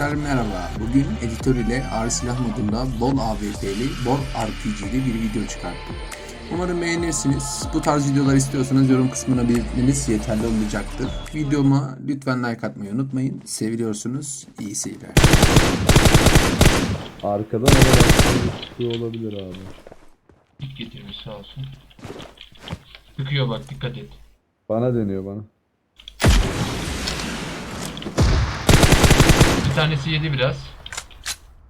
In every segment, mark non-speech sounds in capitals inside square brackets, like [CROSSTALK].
Arkadaşlar merhaba. Bugün editör ile ağır silah modunda bol AWP'li, bol RPG'li bir video çıkarttım. Umarım beğenirsiniz. Bu tarz videolar istiyorsanız yorum kısmına belirtmeniz yeterli olacaktır. Videoma lütfen like atmayı unutmayın. Seviliyorsunuz. İyi seyirler. Arkadan ama çıkıyor olabilir abi. Dik getirmiş sağ olsun. Sıkıyor bak dikkat et. Bana deniyor bana. Tanesi yedi biraz.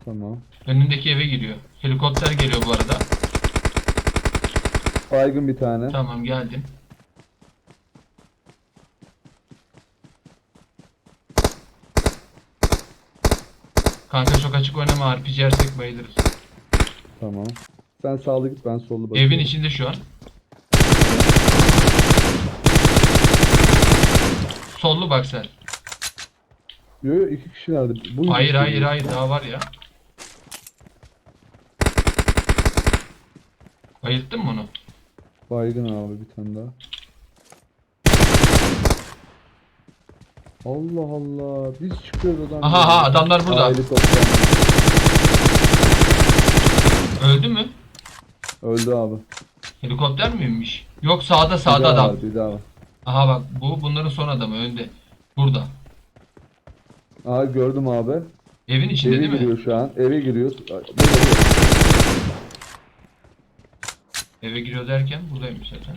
Tamam. Önündeki eve giriyor. Helikopter geliyor bu arada. Baygın bir tane. Tamam geldim. Kanka çok açık oynama RPG yersek bayılırız. Tamam. Sen sağlı git ben sollu bakayım. Evin içinde şu an. Sollu bak sen. Yo yo iki kişilerdi. Bu Hayır hayır hayır daha var ya. Bayılttın mı onu? Baygın abi bir tane daha. Allah Allah. Biz çıkıyoruz adam. Aha aha adamlar burada. Helikopter. Öldü mü? Öldü abi. Helikopter miymiş? Yok sağda Bir sağda daha adam. var, bir daha var. Aha bak bu bunların son adamı önde. Burada. Aha gördüm abi. Evin içinde Eve değil mi? giriyor şu an. Eve giriyor. Eve giriyor derken buradaymış zaten.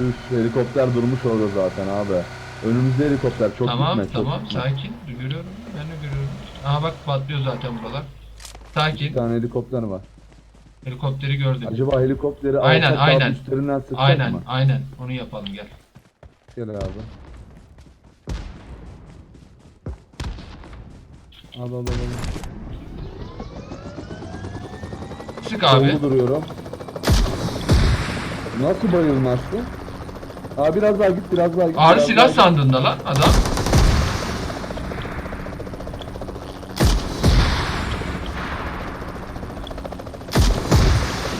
Üf helikopter durmuş orada zaten abi. Önümüzde helikopter çok tamam gitme çok tamam gitme. sakin. Görüyorum ben de görüyorum. Aha bak patlıyor zaten buralar. Bir Sakin. tane helikopter var. Helikopteri gördüm. Acaba helikopteri Aynen, aynen. üstlerinden sıksak Aynen mı? aynen onu yapalım gel. Gel abi. Al al al. Sık abi. Solda duruyorum. Nasıl bayılmazsın? Abi biraz daha git biraz daha git. Ağrı biraz silah daha sandığında lan adam.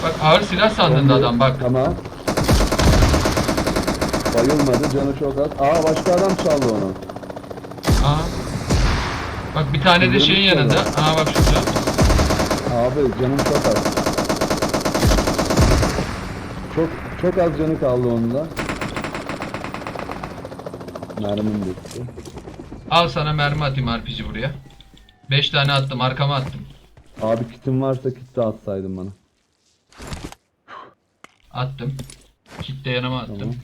Bak ağır silah sandığında adam bak. Tamam. Bayılmadı canı çok az. Aa başka adam çaldı onu. Aha. Bak bir tane de şeyin yanında. adam. Aha bak şurada. Abi canım çok az. Çok çok az canı kaldı onun da. Mermim bitti. Al sana mermi atayım RPG buraya. 5 tane attım arkama attım. Abi kitin varsa kit de atsaydın bana. Attım. Kit de yanıma attım. Tamam.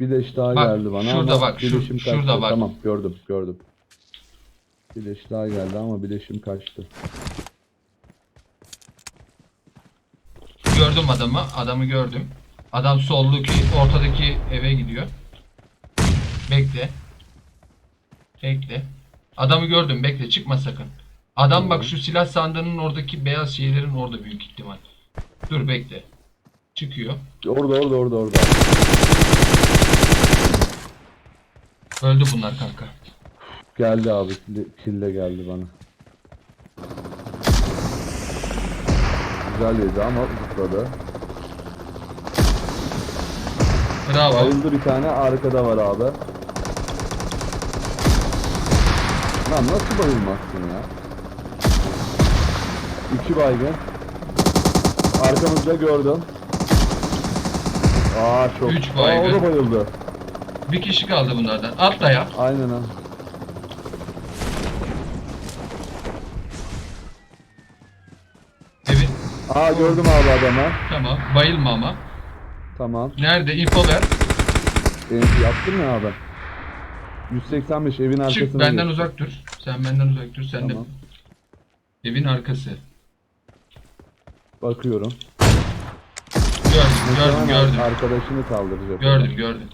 Bir leş daha Bak, geldi bana şurada ama bak, şu- bileşim kaçtı. şurada bak. Tamam gördüm gördüm. Bir leş daha geldi ama bileşim kaçtı. Gördüm adamı. Adamı gördüm. Adam sollu ki ortadaki eve gidiyor. Bekle. Bekle. Adamı gördüm. Bekle. Çıkma sakın. Adam bak şu silah sandığının oradaki beyaz şeylerin orada büyük ihtimal. Dur bekle. Çıkıyor. Orada orada orada orada. Öldü bunlar kanka. Geldi abi kille, geldi bana. Güzel yedi ama zıpladı. Bravo. Bayıldı bir tane arkada var abi. Lan nasıl bayılmazsın ya? İki baygın. Arkamızda gördüm. Aa çok. Üç Aa, o baygın. da bayıldı. Bir kişi kaldı bunlardan. Atla ya. Aynen ha. Aa gördüm abi adamı. Tamam. Bayılma ama. Tamam. Nerede? Info ver. Benim yaptın mı abi? 185 evin arkasına. Çık benden uzak dur. Sen benden uzak dur. Sen Tamam. de. Evin arkası. Bakıyorum. Gördüm, gördüm, gördüm. Arkadaşını kaldıracak. Gördüm, gördüm.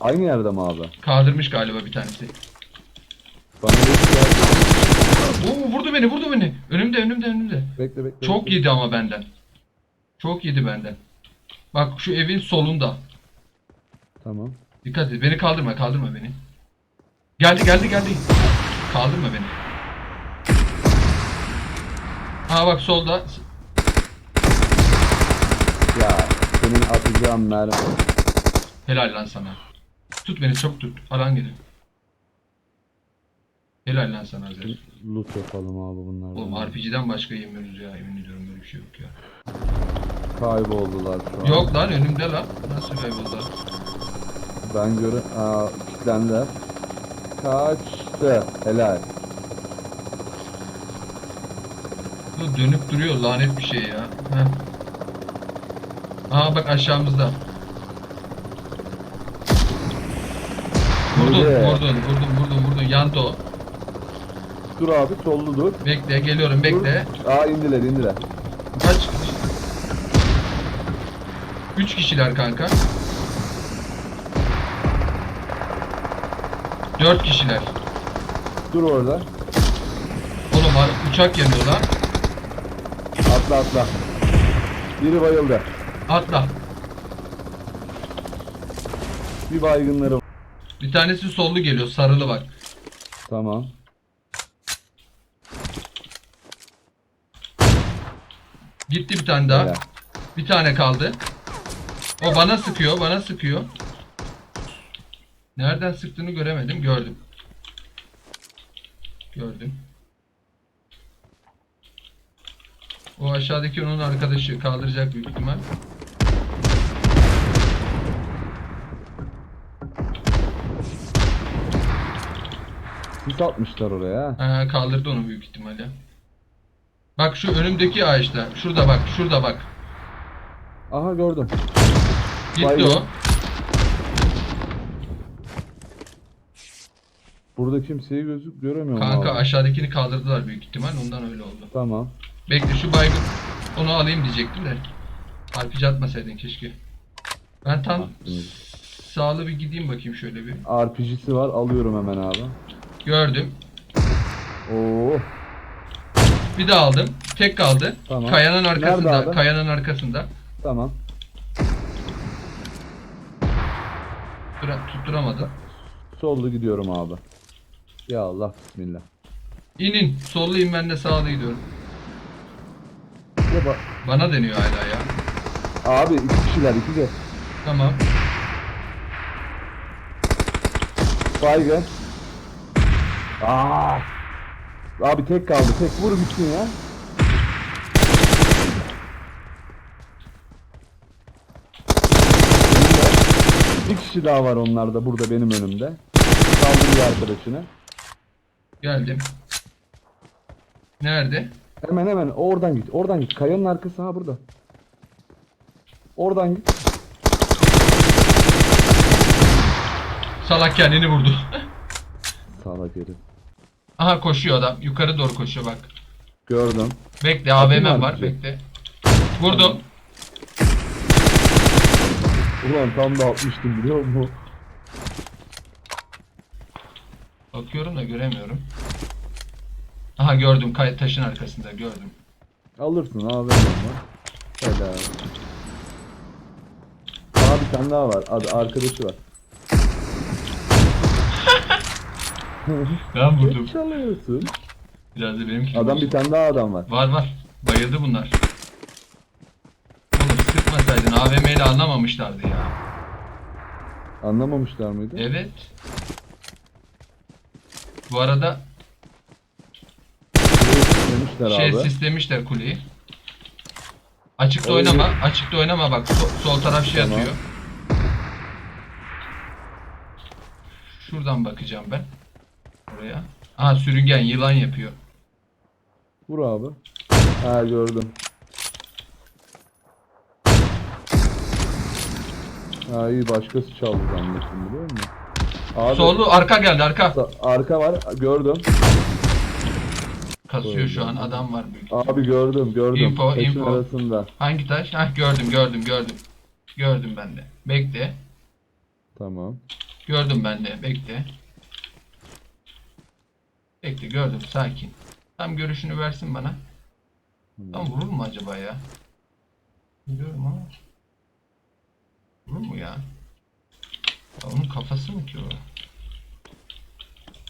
Aynı yerde mi abi? Kaldırmış galiba bir tanesi. Bana bir geldi. Oo vurdu beni, vurdu beni. Önümde, önümde, önümde. Bekle bekle. Çok bekle. yedi ama benden. Çok yedi benden. Bak şu evin solunda. Tamam. Dikkat et. Beni kaldırma. Kaldırma beni. Geldi geldi geldi. Kaldırma beni. Aa bak solda. Ya senin atacağın mermi. Helal lan sana. Tut beni çok tut. Alan geliyor. Helal lan sana Azer. Loot yapalım abi bunlardan. Oğlum RPG'den başka yemiyoruz ya. Emin ediyorum böyle bir şey yok ya. Kayboldular şu an. Yok lan önümde lan. Nasıl kayboldular? Ben göre... Aa kilitlendiler. Kaçtı. Helal. Bu dönüp duruyor lanet bir şey ya. Heh. Aa bak aşağımızda. Vurdun, Nerede? vurdun, vurdun, vurdun, vurdun. Yandı o. Dur abi sollu dur. Bekle, geliyorum, bekle. Dur. Aa indiler indiler. Kaç? Üç kişiler kanka. Dört kişiler. Dur orada. Oğlum ar- uçak yanıyor lan. Atla atla. Biri bayıldı. Atla. Bir baygınları var. Bir tanesi sollu geliyor, sarılı bak. Tamam. Gitti bir tane daha. Helal. Bir tane kaldı. O bana sıkıyor, bana sıkıyor. Nereden sıktığını göremedim, gördüm. Gördüm. O aşağıdaki onun arkadaşı kaldıracak büyük ihtimal. Sis atmışlar oraya. ha. Ha, kaldırdı onu büyük ihtimalle. Bak şu önümdeki ağaçta. Şurada bak, şurada bak. Aha gördüm. Gitti Baygın. o. Burada kimseyi gözük göremiyorum Kanka abi. aşağıdakini kaldırdılar büyük ihtimal. Ondan öyle oldu. Tamam. Bekle şu baygın. Onu alayım diyecektim de. RPG atmasaydın keşke. Ben tam sağlı bir gideyim bakayım şöyle bir. RPG'si var alıyorum hemen abi. Gördüm. Oo. Bir daha aldım. Tek kaldı. Tamam. Kayanın arkasında. Kayanın arkasında. Tamam. Tuttura, tutturamadım. Sollu gidiyorum abi. Ya Allah bismillah. İn in. Sollu in ben de sağlı gidiyorum. Ya bak. Bana deniyor hala ya. Abi iki kişiler iki de. Tamam. Baygın. Aa. Abi tek kaldı. Tek vur bitsin ya. Bir kişi daha var onlarda burada benim önümde. Kaldırıyor arkadaşını. Geldim. Nerede? Hemen hemen oradan git. Oradan git. Kayanın arkası ha burada. Oradan git. Salak kendini vurdu. [LAUGHS] Salak herif. Aha koşuyor adam. Yukarı doğru koşuyor bak. Gördüm. Bekle AVM var. Bekle. Vurdum. Ulan tam da atmıştım biliyor musun? Bakıyorum da göremiyorum. Aha gördüm. Kay taşın arkasında gördüm. Alırsın abi var. Helal. Aa bir tane daha var. Adı arkadaşı var. Ben vurdum. Ne çalıyorsun? Biraz da benimki. Adam bir tane daha adam var. Var var. Bayıldı bunlar. Oğlum sıkmasaydın AVM ile anlamamışlardı ya. Anlamamışlar mıydı? Evet. Bu arada Demişler şey abi. sislemişler kuleyi. Açıkta Öyle. oynama. Açıkta oynama bak. Sol, sol taraf şey Tamam. atıyor. Şuradan bakacağım ben. Oraya. Aha sürüngen yılan yapıyor. Vur abi. Ha gördüm. Ha iyi başkası çaldı zannettim biliyor musun? Abi, Sollu arka geldi arka. Arka var gördüm. Kasıyor şu an adam var büyük. Abi gördüm gördüm. Info, Taşın info. arasında. Hangi taş? Hah gördüm gördüm gördüm. Gördüm ben de. Bekle. Tamam. Gördüm ben de. Bekle. Bekle gördüm sakin. Tam görüşünü versin bana. Tam vurur mu acaba ya? Biliyorum ama. Vurur mu ya? ya? Onun kafası mı ki o?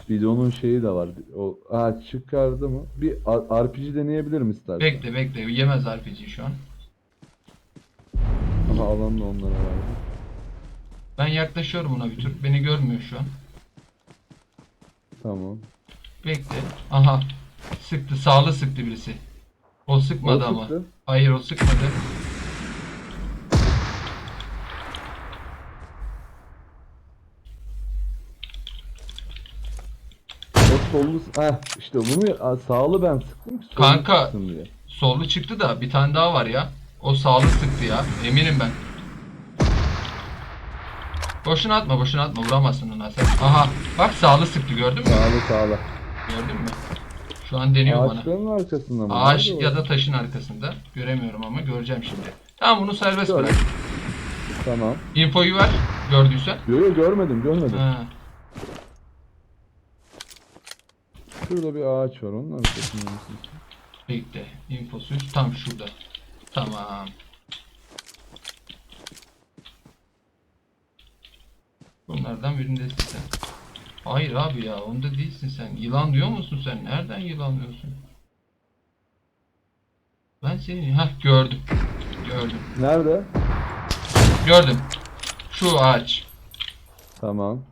Bidonun şeyi de var. O ha çıkardı mı? Bir R- RPG deneyebilirim istersen. Bekle bekle yemez RPG şu an. Aha alan da onlara verdi. Ben yaklaşıyorum ona bir tür. Beni görmüyor şu an. Tamam. Bekle. Aha. Sıktı. Sağlı sıktı birisi. O sıkmadı O ama. sıktı. Hayır o sıkmadı. O sollu Heh işte bunu Aa, sağlı ben sıktım ki sollu Kanka. sıksın diye. Sollu çıktı da bir tane daha var ya. O sağlı sıktı ya. Eminim ben. Boşuna atma boşuna atma vuramazsın ona sen. Aha bak sağlı sıktı gördün mü? Sağlı sağlı. Gördün mü? Şu an deniyor bana. Ağaçların arkasında mı? Ağaç Nerede o? ya da taşın arkasında. Göremiyorum ama göreceğim şimdi. Tamam bunu serbest Şöyle. bırak. Tamam. Infoyu ver gördüysen. Yok yok görmedim görmedim. Ha. Şurada bir ağaç var onun arkasında mısın? Bekle. Infosu tam şurada. Tamam. Bunlardan birindesin sen. Hayır abi ya onda değilsin sen. Yılan diyor musun sen? Nereden yılan diyorsun? Ben seni hah gördüm. Gördüm. Nerede? Gördüm. Şu ağaç. Tamam.